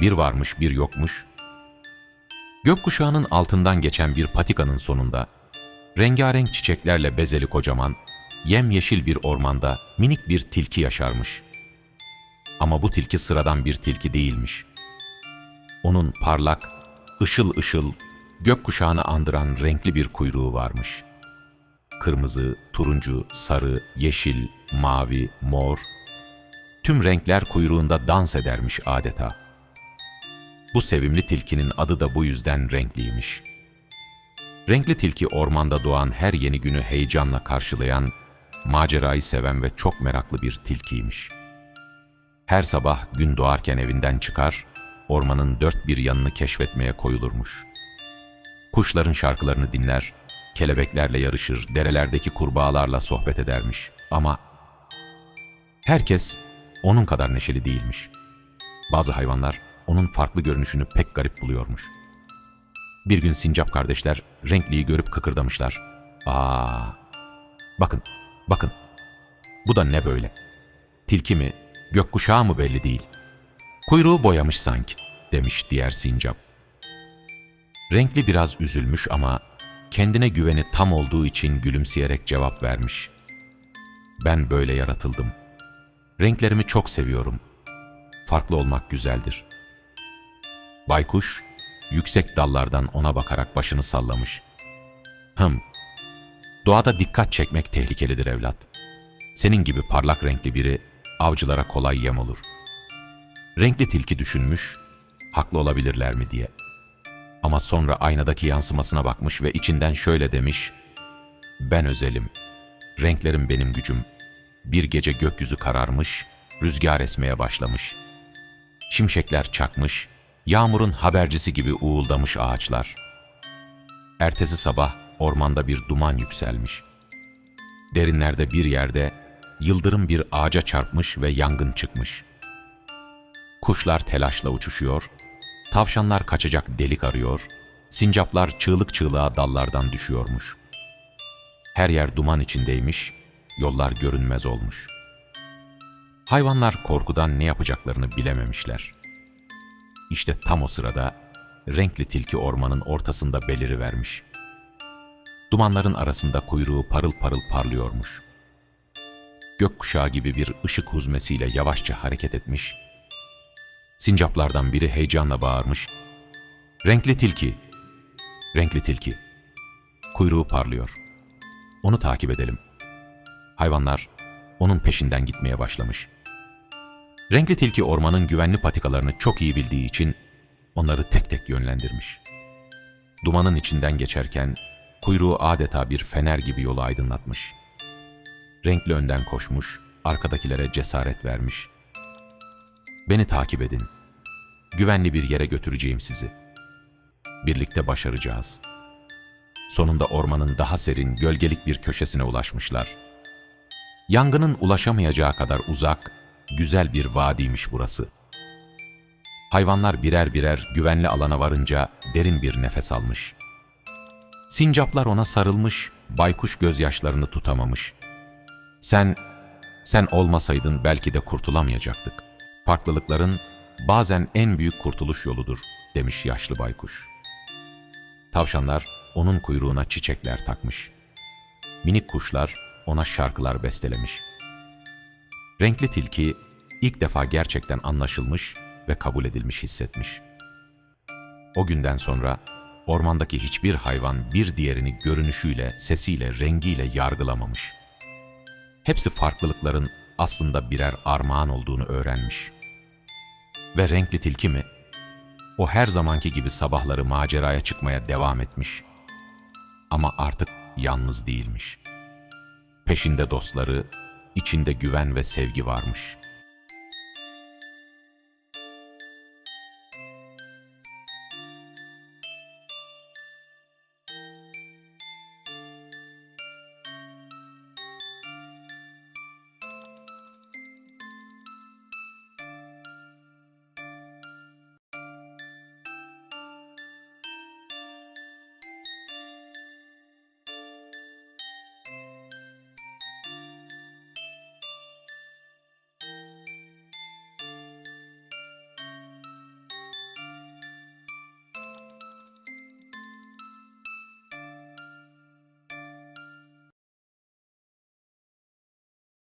Bir varmış bir yokmuş. Gökkuşağının altından geçen bir patikanın sonunda, rengarenk çiçeklerle bezeli kocaman, yemyeşil bir ormanda minik bir tilki yaşarmış. Ama bu tilki sıradan bir tilki değilmiş. Onun parlak, ışıl ışıl, gökkuşağını andıran renkli bir kuyruğu varmış. Kırmızı, turuncu, sarı, yeşil, mavi, mor, tüm renkler kuyruğunda dans edermiş adeta. Bu sevimli tilkinin adı da bu yüzden renkliymiş. Renkli tilki ormanda doğan her yeni günü heyecanla karşılayan, macerayı seven ve çok meraklı bir tilkiymiş. Her sabah gün doğarken evinden çıkar, ormanın dört bir yanını keşfetmeye koyulurmuş. Kuşların şarkılarını dinler, kelebeklerle yarışır, derelerdeki kurbağalarla sohbet edermiş. Ama herkes onun kadar neşeli değilmiş. Bazı hayvanlar onun farklı görünüşünü pek garip buluyormuş. Bir gün sincap kardeşler renkliyi görüp kıkırdamışlar. Aa, bakın, bakın. Bu da ne böyle? Tilki mi, gökkuşağı mı belli değil. Kuyruğu boyamış sanki, demiş diğer sincap. Renkli biraz üzülmüş ama kendine güveni tam olduğu için gülümseyerek cevap vermiş. Ben böyle yaratıldım. Renklerimi çok seviyorum. Farklı olmak güzeldir. Baykuş, yüksek dallardan ona bakarak başını sallamış. Hım, doğada dikkat çekmek tehlikelidir evlat. Senin gibi parlak renkli biri avcılara kolay yem olur. Renkli tilki düşünmüş, haklı olabilirler mi diye. Ama sonra aynadaki yansımasına bakmış ve içinden şöyle demiş, ben özelim, renklerim benim gücüm. Bir gece gökyüzü kararmış, rüzgar esmeye başlamış. Şimşekler çakmış, yağmurun habercisi gibi uğuldamış ağaçlar. Ertesi sabah ormanda bir duman yükselmiş. Derinlerde bir yerde yıldırım bir ağaca çarpmış ve yangın çıkmış. Kuşlar telaşla uçuşuyor, tavşanlar kaçacak delik arıyor, sincaplar çığlık çığlığa dallardan düşüyormuş. Her yer duman içindeymiş, yollar görünmez olmuş. Hayvanlar korkudan ne yapacaklarını bilememişler. İşte tam o sırada renkli tilki ormanın ortasında belirivermiş. Dumanların arasında kuyruğu parıl parıl parlıyormuş. Gökkuşağı gibi bir ışık huzmesiyle yavaşça hareket etmiş. Sincaplardan biri heyecanla bağırmış. Renkli tilki! Renkli tilki! Kuyruğu parlıyor. Onu takip edelim. Hayvanlar onun peşinden gitmeye başlamış. Renkli tilki ormanın güvenli patikalarını çok iyi bildiği için onları tek tek yönlendirmiş. Dumanın içinden geçerken kuyruğu adeta bir fener gibi yolu aydınlatmış. Renkli önden koşmuş, arkadakilere cesaret vermiş. Beni takip edin. Güvenli bir yere götüreceğim sizi. Birlikte başaracağız. Sonunda ormanın daha serin, gölgelik bir köşesine ulaşmışlar. Yangının ulaşamayacağı kadar uzak, güzel bir vadiymiş burası. Hayvanlar birer birer güvenli alana varınca derin bir nefes almış. Sincaplar ona sarılmış, baykuş gözyaşlarını tutamamış. Sen, sen olmasaydın belki de kurtulamayacaktık. Farklılıkların bazen en büyük kurtuluş yoludur, demiş yaşlı baykuş. Tavşanlar onun kuyruğuna çiçekler takmış. Minik kuşlar ona şarkılar bestelemiş. Renkli tilki ilk defa gerçekten anlaşılmış ve kabul edilmiş hissetmiş. O günden sonra ormandaki hiçbir hayvan bir diğerini görünüşüyle, sesiyle, rengiyle yargılamamış. Hepsi farklılıkların aslında birer armağan olduğunu öğrenmiş. Ve renkli tilki mi? O her zamanki gibi sabahları maceraya çıkmaya devam etmiş. Ama artık yalnız değilmiş. Peşinde dostları, içinde güven ve sevgi varmış.